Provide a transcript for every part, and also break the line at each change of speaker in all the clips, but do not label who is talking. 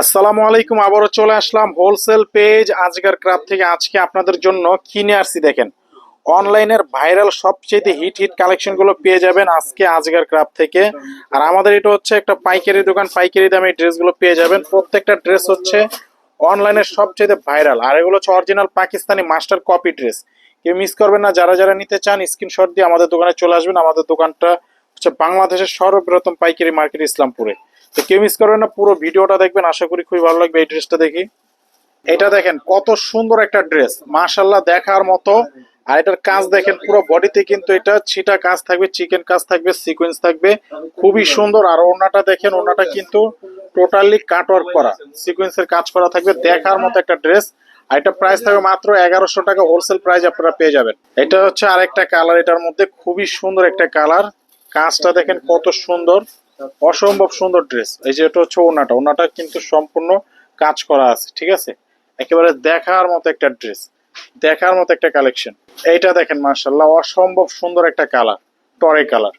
আসসালামু আলাইকুম, আবারও চলে আসলাম হোলসেল পেজ আজকের ক্রাফ থেকে আজকে আপনাদের জন্য কিনে আসছি দেখেন। অনলাইনের ভাইরাল সবচেয়ে হিট হিট কালেকশনগুলো পেয়ে যাবেন আজকে আজকের ক্রাফ থেকে। আর আমাদের এটা হচ্ছে একটা পাইকারি দোকান, পাইকারি দামে এই ড্রেসগুলো পেয়ে যাবেন। প্রত্যেকটা ড্রেস হচ্ছে অনলাইনের সবচেয়ে ভাইরাল আর এগুলো হচ্ছে original Pakistani master copy dress কেউ মিস করবেন না, যারা যারা নিতে চান স্ক্রিনশট দিয়ে আমাদের দোকানে চলে আসবেন। আমাদের দোকানটা হচ্ছে বাংলাদেশের সর্ববৃহত্তম পাইকারি মার্কেট ইসলামপুরে। তো কেউ মিস করবেন না, পুরো ভিডিওটা দেখবেন, আশা করি খুবই ভালো লাগবে এই ড্রেসটা দেখি। এটা দেখেন, কত সুন্দর একটা ড্রেস মাশাল্লাহ দেখার মতো। আর এটার কাজ দেখেন, পুরো বডিতে কিন্তু এটা ছিটা কাজ থাকবে চিকেন কাজ থাকবে সিকোয়েন্স থাকবে। খুবই সুন্দর। আর ওনাটা দেখেন ওনাটা কিন্তু টোটালি কাটওয়ার্ক করা। সিকোয়েন্সের কাজ করা থাকবে, দেখার মতো একটা ড্রেস আর এটা প্রাইস থাকবে মাত্র এগারোশো টাকা হোলসেল প্রাইস আপনারা পেয়ে যাবেন। এটা হচ্ছে আরেকটা কালার এটার মধ্যে খুবই সুন্দর একটা কালার কাজটা দেখেন, কত সুন্দর। অসম্ভব সুন্দর ড্রেস এই যে এটা হচ্ছে ওনাটা ওনাটা কিন্তু সম্পূর্ণ কাজ করা আছে, ঠিক আছে? একেবারে দেখার মতো একটা ড্রেস দেখার মতো একটা কালেকশন এইটা দেখেন মার্শাল্লাহ অসম্ভব সুন্দর একটা কালার টরে কালার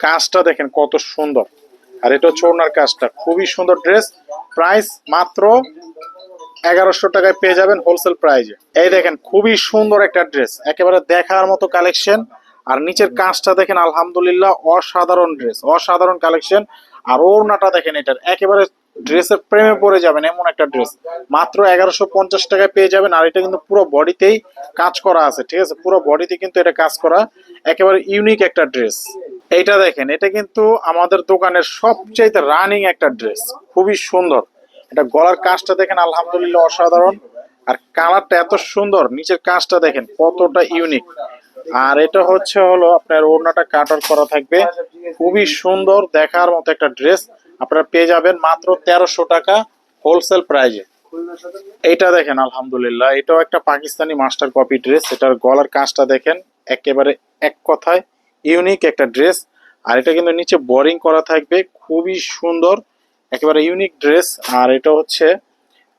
কাজটা দেখেন, কত সুন্দর। আর এটা হচ্ছে ওনার কাজটা। খুবই সুন্দর ড্রেস প্রাইস মাত্র এগারোশো টাকায় পেয়ে যাবেন হোলসেল প্রাইজে এই দেখেন, খুবই সুন্দর একটা ড্রেস একেবারে দেখার মতো কালেকশন আর নিচের কাজটা দেখেন, আলহামদুলিল্লাহ, অসাধারণ ড্রেস অসাধারণ কালেকশন আর ওড়নাটা দেখেন এটার, একেবারে ড্রেসের প্রেমে পড়ে যাবেন, এমন একটা ড্রেস মাত্র এগারোশো পঞ্চাশ টাকায় পেয়ে যাবেন, আর এটা কিন্তু পুরো বডিতেই কাজ করা আছে, ঠিক আছে? পুরো বডিতে কিন্তু এটা কাজ করা, একেবারে ইউনিক একটা ড্রেস এইটা দেখেন, এটা কিন্তু আমাদের দোকানের সবচাইতে রানিং একটা ড্রেস খুবই সুন্দর। এটা গলার কাজটা দেখেন, আলহামদুলিল্লাহ, অসাধারণ। আর কালারটা এত সুন্দর, নিচের কাজটা দেখেন, কতটা ইউনিক আর এটা হচ্ছে হলো আপনার ওড়নাটা কাটার করা থাকবে। খুবই সুন্দর দেখার মতো একটা ড্রেস আপনারা পেয়ে যাবেন মাত্র তেরোশো টাকা হোলসেল প্রাইজে। এইটা দেখেন, আলহামদুলিল্লাহ। এটাও একটা পাকিস্তানি মাস্টার কপি ড্রেস। এটার গলার কাজটা দেখেন, একেবারে এক কথায় ইউনিক একটা ড্রেস। আর এটা কিন্তু নিচে বোরিং করা থাকবে, খুবই সুন্দর, একেবারে ইউনিক ড্রেস। আর এটা হচ্ছে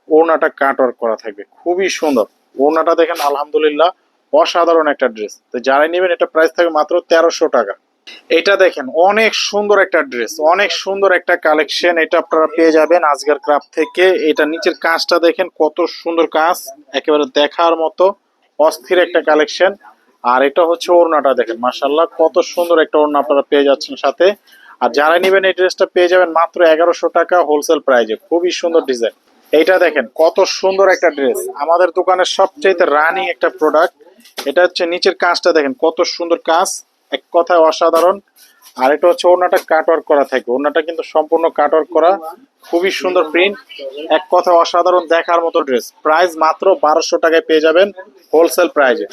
ওড়নাটা কাটওয়ার্ক করা থাকবে, খুবই সুন্দর। ওড়নাটা দেখেন, আলহামদুলিল্লাহ অসাধারণ একটা ড্রেস তো যারাই নেবেন, এটা প্রাইস থাকবে মাত্র তেরোশো টাকা। এটা দেখেন, অনেক সুন্দর একটা ড্রেস অনেক সুন্দর একটা কালেকশন এটা আপনারা পেয়ে যাবেন আজকের ক্রাফট থেকে। এটা নিচের কাজটা দেখেন, কত সুন্দর কাজ, একেবারে দেখার মতো অস্থির একটা কালেকশন আর এটা হচ্ছে ওড়নাটা দেখেন মাসাল্লাহ কত সুন্দর একটা ওড়না আপনারা পেয়ে যাচ্ছেন সাথে। আর যারা নেবেন এই ড্রেসটা পেয়ে যাবেন মাত্র এগারোশো টাকা হোলসেল প্রাইজে খুবই সুন্দর ডিজাইন এইটা দেখেন, কত সুন্দর একটা ড্রেস আমাদের দোকানের সবচেয়ে রানিং একটা প্রোডাক্ট এটা হচ্ছে নিচের কাজটা দেখেন, কত সুন্দর কাজ, এক কথায় অসাধারণ। আর এটা হচ্ছে ওড়নাটা কাটওয়ার্ক করা থাকে। ওড়নাটা কিন্তু সম্পূর্ণ কাটওয়ার্ক করা, খুবই সুন্দর প্রিন্ট এক কথা অসাধারণ দেখার মতো ড্রেস প্রাইস মাত্র বারোশো টাকায় পেয়ে যাবেন হোলসেল প্রাইজে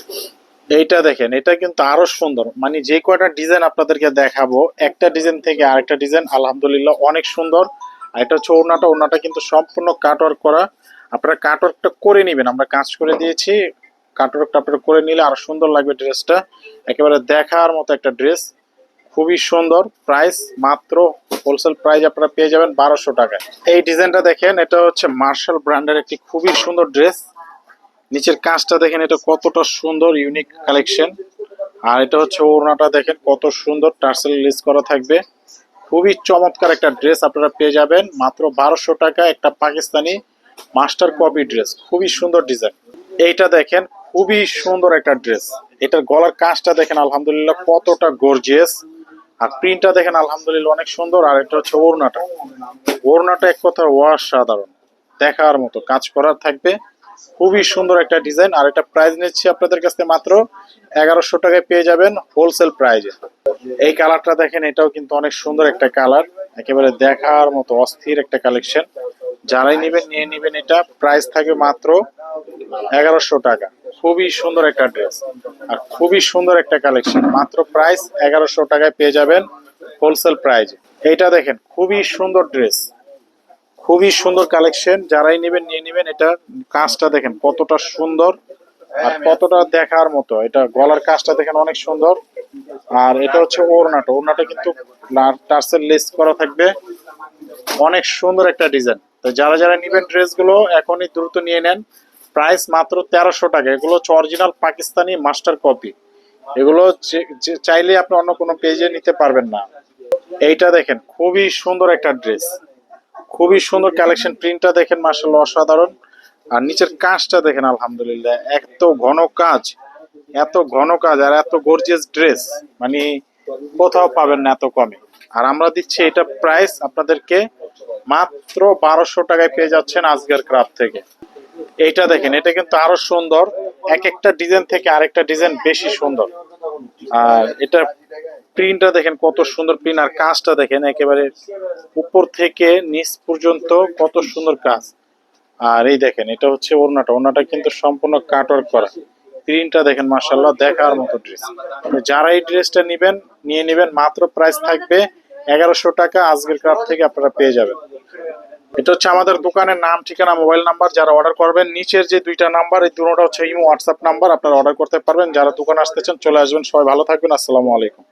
এইটা দেখেন, এটা কিন্তু আরও সুন্দর। মানে যে কয়টা ডিজাইন আপনাদেরকে দেখাবো, একটা ডিজাইন থেকে আরেকটা ডিজাইন আলহামদুলিল্লাহ অনেক সুন্দর। আর এটা হচ্ছে ওড়নাটা ওড়নাটা কিন্তু সম্পূর্ণ কাটওয়ার্ক করা। আপনারা কাটওয়ার্কটা করে নেবেন, আমরা কাজ করে দিয়েছি। কাটওয়ার্কটা আপনারা করে নিলে আরও সুন্দর লাগবে ড্রেসটা। একেবারে দেখার মতো একটা ড্রেস। খুবই সুন্দর প্রাইস মাত্র হোলসেল প্রাইস আপনারা পেয়ে যাবেন বারোশো টাকায়। এই ডিজাইনটা দেখেন, এটা হচ্ছে মার্শাল ব্র্যান্ডের একটি খুবই সুন্দর ড্রেস। নিচের কাজটা দেখেন, এটা কতটা সুন্দর, ইউনিক কালেকশন। আর এটা হচ্ছে ওড়নাটা দেখেন, কত সুন্দর, টার্সেল লিস করা থাকবে। খুবই চমৎকার একটা ড্রেস আপনারা পেয়ে যাবেন মাত্র বারোশো টাকা একটা পাকিস্তানি মাস্টার কপি ড্রেস। খুবই সুন্দর ডিজাইন। এইটা দেখেন খুবই সুন্দর একটা ড্রেস এটার গলার কাজটা দেখেন, আলহামদুলিল্লাহ, কতটা গর্জিয়াস আর প্রিন্টটা দেখেন, আলহামদুলিল্লাহ, অনেক সুন্দর। আর এটা হচ্ছে ওড়নাটা। ওড়নাটা এক কথা অসাধারণ। দেখার মতো, কাজ করার থাকবে। খুবই সুন্দর একটা ডিজাইন আর এটা প্রাইস নিচ্ছি আপনাদের কাছে মাত্র এগারোশো টাকায় পেয়ে যাবেন হোলসেল প্রাইজে এই কালারটা দেখেন, এটাও কিন্তু অনেক সুন্দর একটা কালার একেবারে দেখার মতো, অস্থির একটা কালেকশন যারাই নেবেন, নিয়ে নেবেন এটা। প্রাইস থাকবে মাত্র এগারোশো টাকা। খুবই সুন্দর একটা ড্রেস আর খুবই সুন্দর একটা কালেকশন মাত্র প্রাইস এগারোশো টাকায় পেয়ে যাবেন হোলসেল প্রাইস এইটা দেখেন, খুবই সুন্দর ড্রেস খুবই সুন্দর কালেকশন যারাই নেবেন, নিয়ে নেবেন। এটা কাজটা দেখেন কতটা সুন্দর আর কতটা দেখার মতো। এটা গলার কাজটা দেখেন অনেক সুন্দর। আর এটা হচ্ছে ওড়নাটা। ওড়নাটা কিন্তু টার্সেল লেস করা থাকবে। অনেক সুন্দর একটা ডিজাইন তো যারা যারা নেবেন ড্রেসগুলো এখনই দ্রুত নিয়ে নেন। প্রাইস মাত্র তেরোশো টাকা। এগুলো হচ্ছে অরিজিনাল পাকিস্তানি মাস্টার কপি এগুলো চাইলে আপনি অন্য কোনো পেজে নিতে পারবেন না। এইটা দেখেন, খুবই সুন্দর একটা ড্রেস খুবই সুন্দর কালেকশন প্রিন্টটা দেখেন মার্শাল্লাহ অসাধারণ। আর নিচের কাজটা দেখেন, আলহামদুলিল্লাহ, এত ঘন কাজ। এত ঘন কাজ আর এত গর্জিয়াস ড্রেস মানে কোথাও পাবেন না এত কমে। আর আমরা দিচ্ছি এটা প্রাইস আপনাদেরকে মাত্র বারোশো টাকায় পেয়ে যাচ্ছেন আজকের ক্রাফট থেকে। এইটা দেখেন, এটা কিন্তু আরও সুন্দর। এক একটা ডিজাইন থেকে আরেকটা ডিজাইন বেশি সুন্দর। আর এটা প্রিন্টটা দেখেন, কত সুন্দর প্রিন্ট। আর কাজটা দেখেন, একেবারে উপর থেকে নিচ পর্যন্ত কত সুন্দর কাজ। আর এই দেখেন, এটা হচ্ছে ওড়নাটা। ওড়নাটা কিন্তু সম্পূর্ণ কাটওয়ার্ক করা। প্রিন্টটা দেখেন মার্শাল্লাহ দেখার মতো ড্রেস। যারা এই ড্রেসটা নেবেন, নিয়ে নেবেন, মাত্র প্রাইস থাকবে এগারোশো টাকা। আজকের ক্রাফট থেকে আপনারা পেয়ে যাবেন। এটা হচ্ছে আমাদের দোকানের নাম, ঠিকানা, মোবাইল নাম্বার। যারা অর্ডার করবেন, নিচের যে দুইটা নাম্বার, এই দুটোটা হচ্ছে ইমো, হোয়াটসঅ্যাপ নাম্বার। আপনারা অর্ডার করতে পারবেন। যারা দোকানে আসতেছেন চলে আসবেন। সবাই ভালো থাকবেন। আসসালামু আলাইকুম।